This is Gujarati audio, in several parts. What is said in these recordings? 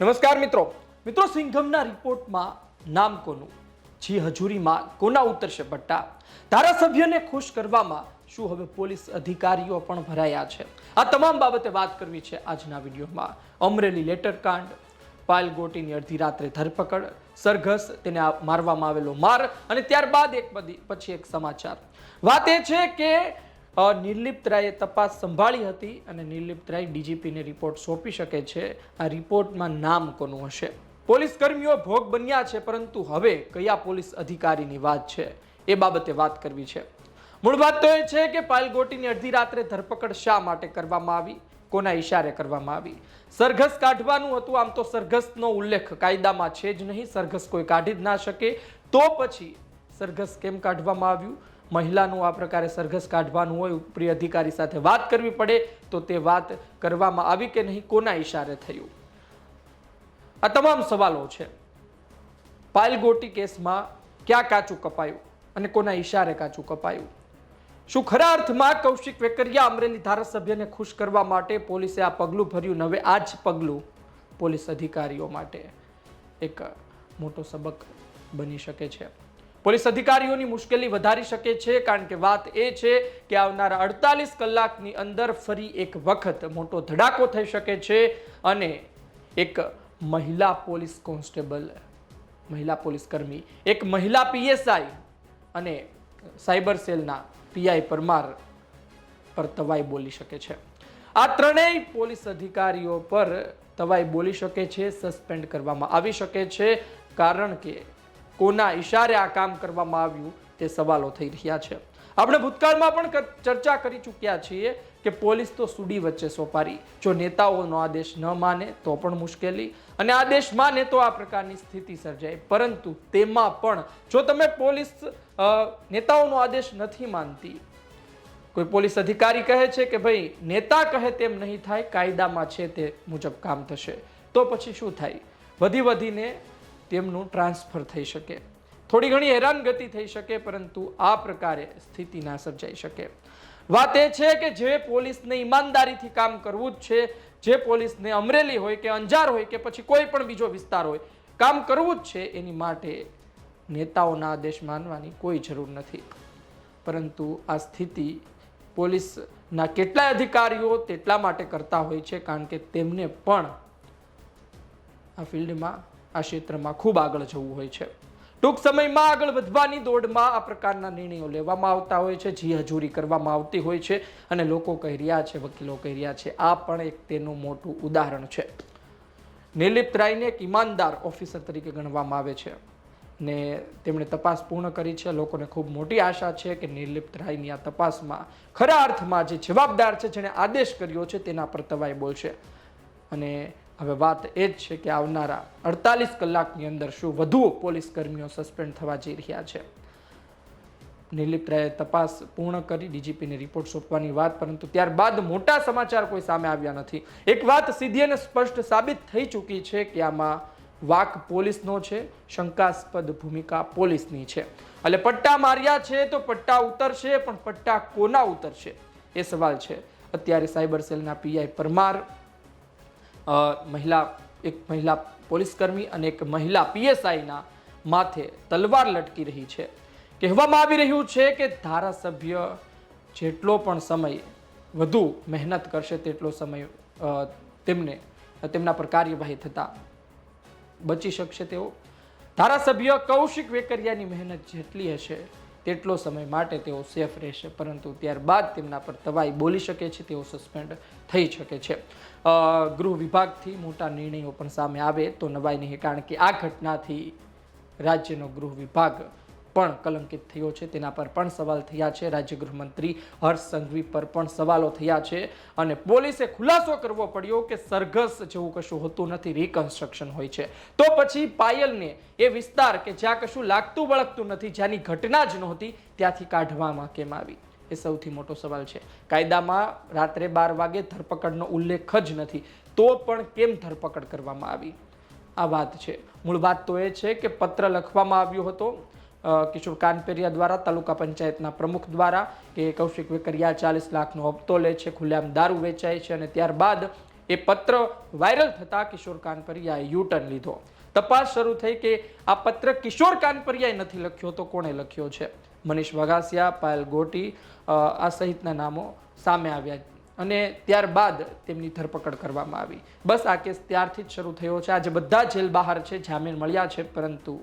નમસ્કાર મિત્રો. મિત્રો સિંઘમના રિપોર્ટમાં નામ કોનું જી હજુરીમાં કોના ઉતરશે ભટ્ટા ધારાસભ્યને ખુશ કરવામાં શું હવે પોલીસ અધિકારીઓ પણ ભરાયા છે? આ તમામ બાબતે વાત કરવી છે આજના વિડીયોમાં. અમરેલી લેટર કાંડ પાયલ ગોટીની અડધી રાત્રે ધરપકડ, સરઘસ, તેને મારવામાં આવેલો માર, અને ત્યારબાદ એક પછી એક સમાચાર. વાત એ છે કે નિર્લિપ્ત રાયે તપાસ સંભાળી હતી અને નિર્લિપ્ત રાય ડીજીપીને રિપોર્ટ સોંપી શકે છે. આ રિપોર્ટમાં નામ કોનું હશે? પોલીસ કર્મીઓ ભોગ બન્યા છે, પરંતુ હવે કયા પોલીસ અધિકારીની વાત છે? એ બાબતે વાત કરવી છે. મૂળ વાત તો એ છે કે પાયલગોટીની અડધી રાત્રે ધરપકડ શા માટે કરવામાં આવી? કોના ઇશારે કરવામાં આવી? સરઘસ કાઢવાનું હતું, આમ તો સરઘસનો ઉલ્લેખ કાયદામાં છે જ નહીં. સરઘસ કોઈ કાઢી જ ના શકે. તો પછી સરઘસ કેમ કાઢવામાં આવ્યું? મહિલાનું આ પ્રકારે સરઘસ કાઢવાનું હોય, ઉપરી અધિકારી સાથે વાત કરવી પડે, તો તે વાત કરવામાં આવી કે નહીં, કોના ઈશારે થયું? આ તમામ સવાલો છે. પાયલગોટી કેસમાં ક્યાં કાચું કપાયું અને કોના ઈશારે કાચું કપાયું? શું ખરા અર્થમાં કૌશિક વેકરિયા અમરેલી ધારાસભ્યને ખુશ કરવા માટે પોલીસે આ પગલું ભર્યું? નવે આ જ પગલું પોલીસ અધિકારીઓ માટે એક મોટો સબક બની શકે છે. પોલીસ અધિકારીઓની મુશ્કેલી વધારી શકે છે, કારણ કે વાત એ છે કે આવનારા અડતાલીસ કલાકની અંદર ફરી એક વખત મોટો ધડાકો થઈ શકે છે અને એક મહિલા પોલીસ કોન્સ્ટેબલ, મહિલા પોલીસ કર્મી, એક મહિલા પીએસઆઈ અને સાયબર સેલના પીઆઈ પરમાર પર તવાઈ બોલી શકે છે. આ ત્રણેય પોલીસ અધિકારીઓ પર તવાઈ બોલી શકે છે, સસ્પેન્ડ કરવામાં આવી શકે છે, કારણ કે કોના ઈશારે આ કામ કરવામાં આવ્યું તે સવાલો થઈ રહ્યા છે. આપણે ભૂતકાળમાં પણ ચર્ચા કરી ચૂક્યા છીએ કે પોલીસ તો સુડી વચ્ચે સોપારી. જો નેતાઓનો આદેશ ન માને તો પણ મુશ્કેલી. અને આદેશ માને તો આ પ્રકારની સ્થિતિ સર્જાય. પરંતુ તેમાં પણ જો તમે પોલીસ નેતાઓનો આદેશ નથી માનતી, કોઈ પોલીસ અધિકારી કહે છે કે ભાઈ, નેતા કહે તેમ નહીં થાય, કાયદામાં છે તે મુજબ કામ થશે. તો પછી શું થાય? વધી વધીને તેમનું ટ્રાન્સફર થઈ શકે. થોડી ઘણી હેરાનગતિ થઈ શકે, પરંતુ આ પ્રકારે સ્થિતિ ના સર્જાઈ શકે. વાત એ છે કે જે પોલીસને ઈમાનદારીથી કામ કરવું જ છે, જે પોલીસને અમરેલી હોય કે અંજાર હોય કે પછી કોઈ પણ બીજો વિસ્તાર હોય, કામ કરવું જ છે, એની માટે નેતાઓના આદેશ માનવાની કોઈ જરૂર નથી. પરંતુ આ સ્થિતિ પોલીસના કેટલાય અધિકારીઓ તેટલા માટે કરતા હોય છે, કારણ કે તેમને પણ આ ફિલ્ડમાં આ ક્ષેત્રમાં ખૂબ આગળ જવું હોય છે. ટૂંક સમયમાં આગળ વધવાની દોડમાં આ પ્રકારના નિર્ણયો લેવામાં આવતા હોય છે, જી હજૂરી કરવામાં આવતી હોય છે અને લોકો કહી રહ્યા છે, વકીલો કહી રહ્યા છે, આ પણ એક તેનું મોટું ઉદાહરણ છે. નિર્લિપ્ત રાયને એક ઈમાનદાર ઓફિસર તરીકે ગણવામાં આવે છે ને તેમણે તપાસ પૂર્ણ કરી છે. લોકોને ખૂબ મોટી આશા છે કે નિર્લિપ્ત રાયની આ તપાસમાં ખરા અર્થમાં જે જવાબદાર છે, જેણે આદેશ કર્યો છે, તેના પર તવાઈ બોલશે. અને હવે વાત એ જ છે કે આવનારા અડતાલીસ કલાકની અંદર શું વધુ પોલીસ કર્મીઓ સસ્પેન્ડ થવા જઈ રહ્યા છે? નિલિપ્ત રાયે તપાસ પૂર્ણ કરી, ડીજીપીને રિપોર્ટ સોંપવાની વાત, પરંતુ ત્યારબાદ મોટા સમાચાર કોઈ સામે આવ્યા નથી. એક વાત સીધી અને સ્પષ્ટ સાબિત થઈ ચૂકી છે કે આમાં વાક પોલીસનો છે, શંકાસ્પદ ભૂમિકા પોલીસની છે. એટલે પટ્ટા માર્યા છે તો પટ્ટા ઉતરશે, પણ પટ્ટા કોના ઉતરશે? એ સવાલ છે. અત્યારે સાયબર સેલના પીઆઈ પરમાર મહિલા, એક મહિલા પોલીસકર્મી અને એક મહિલા પીએસઆઈના માથે તલવાર લટકી રહી છે. કહેવામાં આવી રહ્યું છે કે ધારાસભ્ય જેટલો પણ સમય વધુ મહેનત કરશે તેટલો સમય તેમને, તેમના પર કાર્યવાહી થતાં બચી શકશે તેઓ. ધારાસભ્ય કૌશિક વેકરિયાની મહેનત જેટલી હશે તેટલો સમય માટે તેઓ સેફ રહેશે, પરંતુ ત્યારબાદ તેમના પર તવાઈ બોલી શકે છે, તેઓ સસ્પેન્ડ થઈ શકે છે. ગૃહ વિભાગથી મોટા નિર્ણયો પણ સામે આવે તો નવાઈ નહીં, કારણ કે આ ઘટનાથી રાજ્યનો ગૃહ વિભાગ પણ કલંકિત થયો છે. તેના પર પણ સવાલ થયા છે. રાજ્ય ગૃહમંત્રી હર્ષ સંઘવી પર પણ સવાલો થયા છે. અને પોલીસે ખુલાસો કરવો પડ્યો કે સરઘસ જેવું કશું હોતું નથી. રિકન્સ્ટ્રક્શન હોય છે. તો પછી પાયલને એ વિસ્તાર કે જ્યાં કશું લાગતું વળગતું નથી, જ્યાંની ઘટના જ નહોતી, ત્યાંથી કાઢવામાં કેમ આવી? એ સૌથી મોટો સવાલ છે. કાયદામાં રાત્રે બાર વાગે ધરપકડનો ઉલ્લેખ જ નથી. તો પણ કેમ ધરપકડ કરવામાં આવી? આ વાત છે. મૂળ વાત તો એ છે કે પત્ર લખવામાં આવ્યો હતો કિશોર કાનપેરિયા દ્વારા, તાલુકા પંચાયતના પ્રમુખ દ્વારા કે કૌશિક વેકરિયા ચાલીસ લાખનો હપ્તો લે છે, ખુલ્લેઆમ દારૂ વેચાય છે અને ત્યારબાદ એ પત્ર વાયરલ થતા કિશોર કાનપરિયાએ યુ ટર્ન લીધો. તપાસ શરૂ થઈ કે આ પત્ર કિશોર કાનપરિયાએ નથી લખ્યો તો કોણે લખ્યો છે? મનીષ વગાસિયા પાયલ ગોટી આ સહિતના નામો સામે આવ્યા અને ત્યારબાદ તેમની ધરપકડ કરવામાં આવી. બસ આ કેસ ત્યારથી જ શરૂ થયો છે. આજે બધા જેલ બહાર છે, જામીન મળ્યા છે, પરંતુ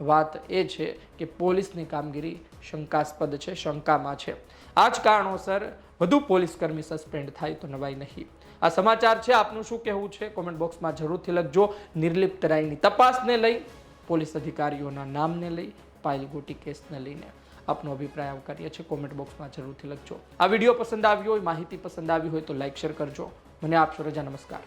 વાત એ છે કે પોલીસની કામગીરી શંકાસ્પદ છે, શંકામાં છે. આ જ કારણોસર વધુ પોલીસ કર્મી સસ્પેન્ડ થાય તો નવાઈ નહીં. આ સમાચાર છે, આપનું શું કહેવું છે? કોમેન્ટ બોક્સમાં જરૂરથી લખજો. નિર્લિપ્ત રાયની તપાસને લઈ, પોલીસ અધિકારીઓના નામને લઈ, પાયલ ગોટી કેસને લઈને આપનો અભિપ્રાય આવકારીએ છીએ. કોમેન્ટ બોક્સમાં જરૂરથી લખજો. આ વીડિયો પસંદ આવ્યો હોય, માહિતી પસંદ આવી હોય તો લાઇક શેર કરજો. મને આપશો રજા. નમસ્કાર.